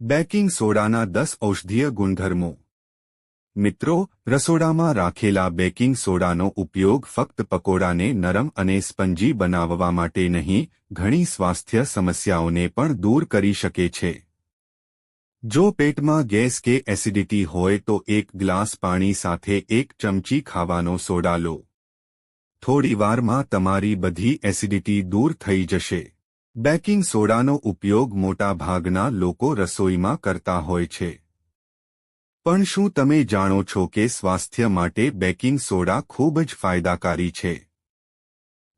Baking સોડાના દસ ઔષધીય ગુણધર્મો. મિત્રો, રસોડામાં રાખેલા બેકિંગ સોડાનો ઉપયોગ ફક્ત પકોડાને નરમ અને સ્પંજી બનાવવા માટે નહીં, ઘણી સ્વાસ્થ્ય સમસ્યાઓને પણ દૂર કરી શકે છે. જો પેટમાં ગેસ કે એસિડિટી હોય તો એક ગ્લાસ પાણી સાથે એક ચમચી ખાવાનો સોડા લો. થોડીવારમાં તમારી બધી એસિડિટી દૂર થઈ જશે. બેકિંગ સોડાનો ઉપયોગ મોટાભાગના લોકો રસોઈમાં કરતા હોય છે. પણ શું તમે જાણો છો કે સ્વાસ્થ્ય માટે બેકિંગ સોડા ખૂબ જ ફાયદાકારી છે?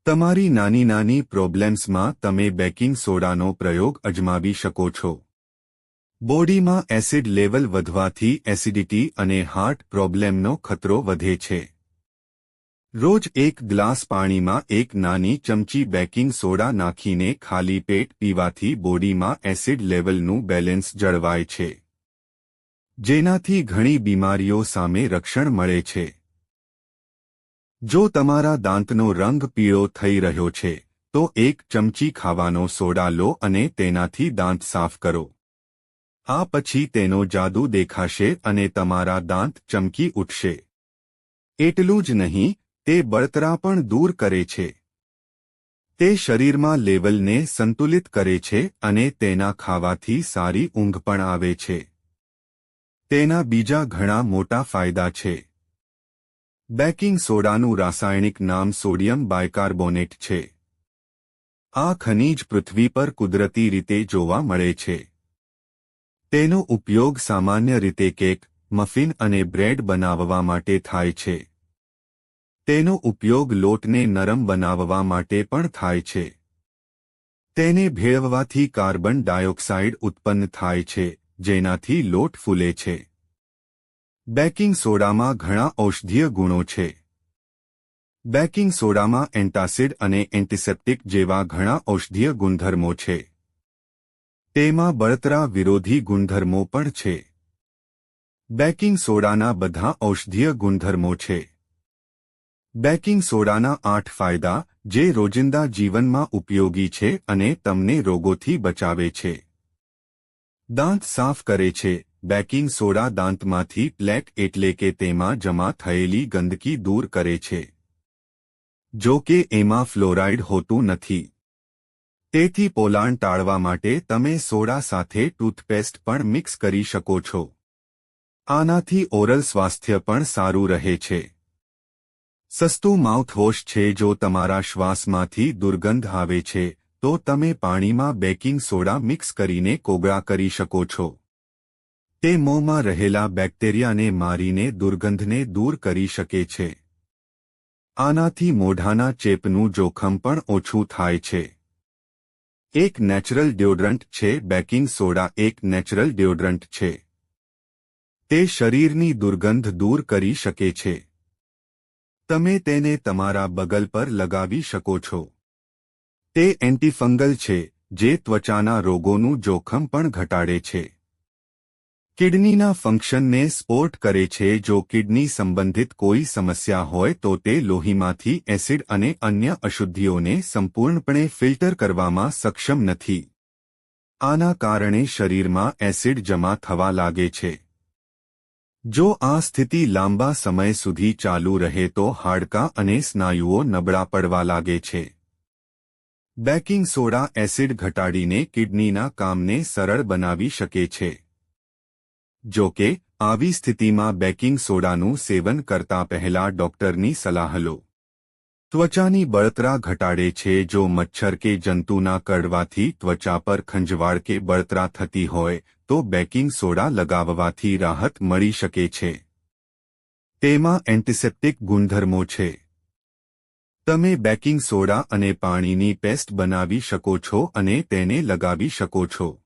તમારી નાની નાની પ્રોબ્લેમ્સમાં તમે બેકિંગ સોડાનો પ્રયોગ અજમાવી શકો છો. બોડીમાં એસિડ લેવલ વધવાથી એસિડિટી અને હાર્ટ પ્રોબ્લેમનો ખતરો વધે છે. રોજ એક ગ્લાસ પાણીમાં એક નાની ચમચી બેકિંગ સોડા નાખીને ખાલી પેટ પીવાથી બોડીમાં એસિડ લેવલનું બેલેન્સ જળવાય છે. જેનાથી ઘણી બીમારીઓ સામે રક્ષણ મળે છે. જો તમારા દાંતનો રંગ પીળો થઈ રહ્યો છે, તો એક ચમચી ખાવાનો સોડા લો અને તેનાથી દાંત સાફ કરો. આ પછી તેનો જાદુ દેખાશે અને તમારા દાંત ચમકી ઉઠશે. એટલું જ નહીં તે બળતરા પણ દૂર કરે છે. તે શરીરમાં લેવલને સંતુલિત કરે છે અને તેના ખાવાથી સારી ઊંઘ પણ આવે છે. તેના બીજા ઘણા મોટા ફાયદા છે. બેકિંગ સોડાનું રાસાયણિક નામ સોડિયમ બાયકાર્બોનેટ છે. આ ખનિજ પૃથ્વી પર કુદરતી રીતે જોવા મળે છે. તેનો ઉપયોગ સામાન્ય રીતે કેક, મફિન અને બ્રેડ બનાવવા માટે થાય છે. તેનો ઉપયોગ લોટને નરમ બનાવવા માટે પણ થાય છે. તેને ભેળવવાથી કાર્બન ડાયોક્સાઇડ ઉત્પન્ન થાય છે, જેનાથી લોટ ફૂલે છે. બેકિંગ સોડામાં ઘણા ઔષધીય ગુણો છે. બેકિંગ સોડામાં એન્ટાસિડ અને એન્ટિસેપ્ટિક જેવા ઘણા ઔષધીય ગુણધર્મો છે. તેમાં બળતરા વિરોધી ગુણધર્મો પણ છે. બેકિંગ સોડાના બધા ઔષધીય ગુણધર્મો છે. બેકિંગ સોડાના આઠ ફાયદા, જે રોજિંદા જીવનમાં ઉપયોગી છે અને તમને રોગોથી બચાવે છે. દાંત સાફ કરે છે. બેકિંગ સોડા દાંતમાંથી પ્લેક એટલે કે તેમાં જમા થયેલી ગંદકી દૂર કરે છે. જો કે એમાં ફ્લોરાઇડ હોતું નથી. તેથી પોલાણ ટાળવા માટે તમે સોડા સાથે ટૂથપેસ્ટ પણ મિક્સ કરી શકો છો. આનાથી ઓરલ સ્વાસ્થ્ય પણ સારું રહે છે. સસ્તું માઉથવોશ છે જો તમારા શ્વાસમાંથી દુર્ગંધ આવે છે, તો તમે પાણીમાં બેકિંગ સોડા મિક્સ કરીને કોગળા કરી શકો છો. તે મોંમાં રહેલા બેક્ટેરિયાને મારીને દુર્ગંધને દૂર કરી શકે છે. આનાથી મોઢાના ચેપનું જોખમ પણ ઓછું થાય છે. એક નેચરલ ડિયોડરન્ટ છે, બેકિંગ સોડા એક નેચરલ ડિયોડરન્ટ છે. તે શરીરની દુર્ગંધ દૂર કરી શકે છે. તમે તેને તમારા બગલ પર લગાવી શકો છો. તે એન્ટીફંગલ છે, જે ત્વચાના રોગોનું જોખમ પણ ઘટાડે છે. કિડનીના ફંક્શનને સ્પોર્ટ કરે છે, જો કિડની સંબંધિત કોઈ સમસ્યા હોય તો તે લોહીમાંથી એસિડ અને અન્ય અશુદ્ધિઓને સંપૂર્ણપણે ફિલ્ટર કરવામાં સક્ષમ નથી. આના કારણે શરીરમાં એસિડ જમા થવા લાગે છે. જો આ સ્થિતિ લાંબા સમય સુધી ચાલુ રહે તો હાડકાં અને સ્નાયુઓ નબળા પડવા લાગે છે. બેકિંગ સોડા એસિડ ઘટાડીને કિડનીના કામને સરળ બનાવી શકે છે. જો કે, આવી સ્થિતિમાં બેકિંગ સોડાનું સેવન કરતા પહેલા ડોક્ટરની સલાહ લો. ત્વચાની બળતરા ઘટાડે છે જો મચ્છર કે જંતુના કરડવાથી ત્વચા પર ખંજવાળ કે બળતરા થતી હોય, તો બેકિંગ સોડા લગાવવાથી રાહત મળી શકે છે. તેમાં એન્ટિસેપ્ટિક ગુણધર્મો છે. તમે બેકિંગ સોડા અને પાણીની પેસ્ટ બનાવી શકો છો અને તેને લગાવી શકો છો.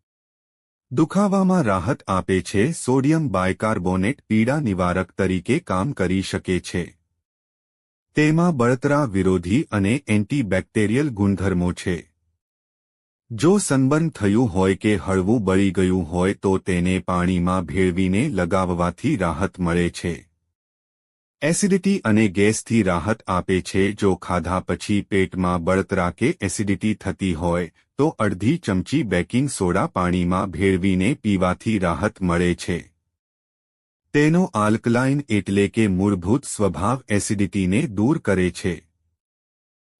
દુખાવામાં રાહત આપે છે, સોડિયમ બાયકાર્બોનેટ પીડા નિવારક તરીકે કામ કરી શકે છે. તેમાં બળતરા વિરોધી અને એન્ટીબેક્ટેરિયલ ગુણધર્મો છે. જો સનબર્ન થયું હોય કે હળવું બળી ગયું હોય તો તેને પાણીમાં ભેળવીને લગાવવાથી રાહત મળે છે. એસિડિટી અને ગેસથી રાહત આપે છે. જો ખાધા પછી પેટમાં બળતરા કે એસિડિટી થતી હોય, તો અડધી ચમચી બેકિંગ સોડા પાણીમાં ભેળવીને પીવાથી રાહત મળે છે. તેનો આલ્કલાઇન એટલે કે મૂળભૂત સ્વભાવ એસિડિટીને દૂર કરે છે.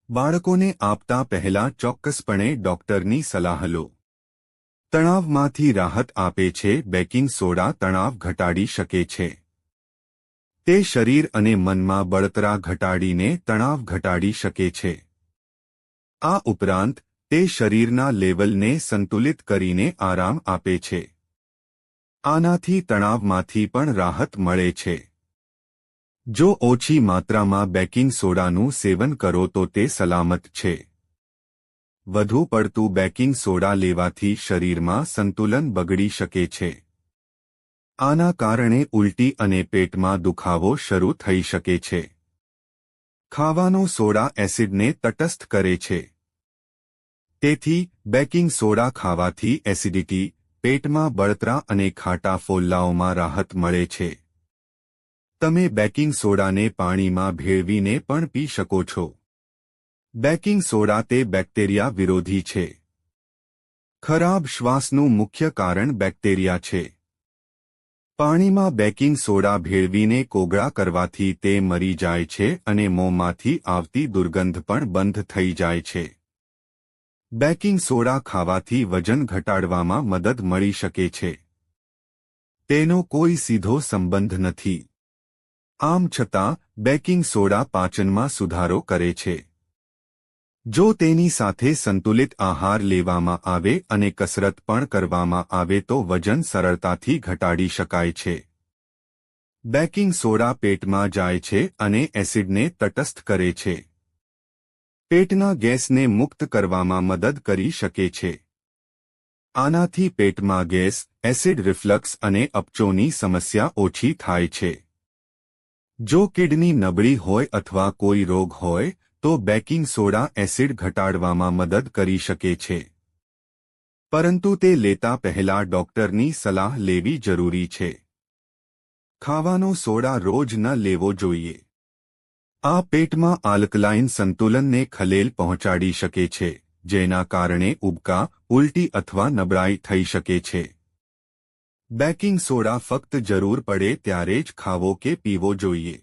બાળકોને આપતા પહેલા ચોક્કસપણે ડોક્ટરની સલાહ લો. તણાવમાંથી રાહત આપે છે, બેકિંગ સોડા તણાવ ઘટાડી શકે છે. તે શરીર અને મનમાં બળતરા ઘટાડીને તણાવ ઘટાડી શકે છે. આ ઉપરાંત, તે શરીરના લેવલને સંતુલિત કરીને આરામ આપે છે. આનાથી તણાવમાંથી પણ રાહત મળે છે. જો ઓછી માત્રામાં બેકિંગ સોડાનું સેવન કરો તો તે સલામત છે. વધુ પડતું બેકિંગ સોડા લેવાથી શરીરમાં સંતુલન બગડી શકે છે. આના કારણે ઉલટી અને પેટમાં દુખાવો શરૂ થઈ શકે છે. ખાવાનો સોડા એસિડને તટસ્થ કરે છે. તેથી બેકિંગ સોડા ખાવાથી એસિડિટી પેટમાં બળતરા અને ખાટા ફોલ્લાઓમાં રાહત મળે છે. તમે બેકિંગ સોડાને પાણીમાં ભેળવીને પણ પી શકો છો. બેકિંગ સોડા તે બેક્ટેરિયા વિરોધી છે. ખરાબ શ્વાસનું મુખ્ય કારણ બેક્ટેરિયા છે. પાણીમાં બેકિંગ સોડા ભેળવીને કોગળા કરવાથી તે મરી જાય છે અને મોંમાંથી આવતી દુર્ગંધ પણ બંધ થઈ જાય છે. બેકિંગ સોડા ખાવાથી વજન ઘટાડવામાં મદદ મળી શકે છે. તેનો કોઈ સીધો સંબંધ નથી. આમ છતાં, બેકિંગ સોડા પાચનમાં સુધારો કરે છે. જો તેની સાથે સંતુલિત આહાર લેવામાં આવે અને કસરત પણ કરવામાં આવે તો વજન સરળતાથી ઘટાડી શકાય છે. બેકિંગ સોડા પેટમાં જાય છે અને એસિડને તટસ્થ કરે છે. પેટના ગેસને મુક્ત કરવામાં મદદ કરી શકે છે. આનાથી પેટમાં ગેસ, એસિડ રિફ્લક્સ અને અપચોની સમસ્યા ઓછી થાય છે. જો કિડની નબળી હોય અથવા કોઈ રોગ હોય, તો બેકિંગ સોડા એસિડ ઘટાડવામાં મદદ કરી શકે છે. પરંતુ તે લેતા પહેલા ડોક્ટરની સલાહ લેવી જરૂરી છે. ખાવાનો સોડા રોજ ન લેવો જોઈએ. આ પેટમાં આલ્કલાઇન સંતુલનને ખલેલ પહોંચાડી શકે છે, જેના કારણે ઉબકા, ઉલટી અથવા નબળાઈ થઈ શકે છે. બેકિંગ સોડા ફક્ત જરૂર પડે ત્યારે જ ખાવો કે પીવો જોઈએ.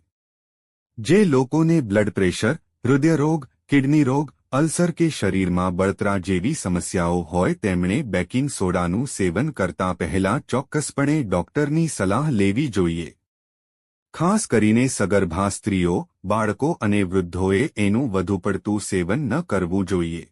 જે લોકોને બ્લડ પ્રેશર હૃદયરોગ કિડની રોગ, અલ્સર કે શરીરમાં બળતરા જેવી સમસ્યાઓ હોય તેમણે બેકિંગ સોડાનું સેવન કરતા પહેલા ચોક્કસપણે ડોક્ટરની સલાહ લેવી જોઈએ. ખાસ કરીને સગર્ભા સ્ત્રીઓ, બાળકો અને વૃદ્ધોએ એનું વધુ પડતું સેવન ન કરવું જોઈએ.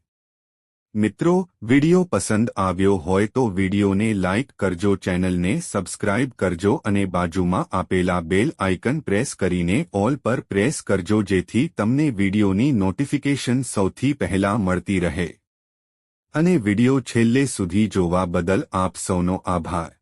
મિત્રો, વિડિયો પસંદ આવ્યો હોય તો વિડિયોને લાઇક કરજો, ચેનલને સબસ્ક્રાઇબ કરજો અને બાજુમાં આપેલા બેલ આઇકન પ્રેસ કરીને ઓલ પર પ્રેસ કરજો, જેથી તમને વિડિયોની નોટિફિકેશન સૌથી પહેલા મળતી રહે. અને વિડિયો છેલ્લે સુધી જોવા બદલ આપ સૌનો આભાર.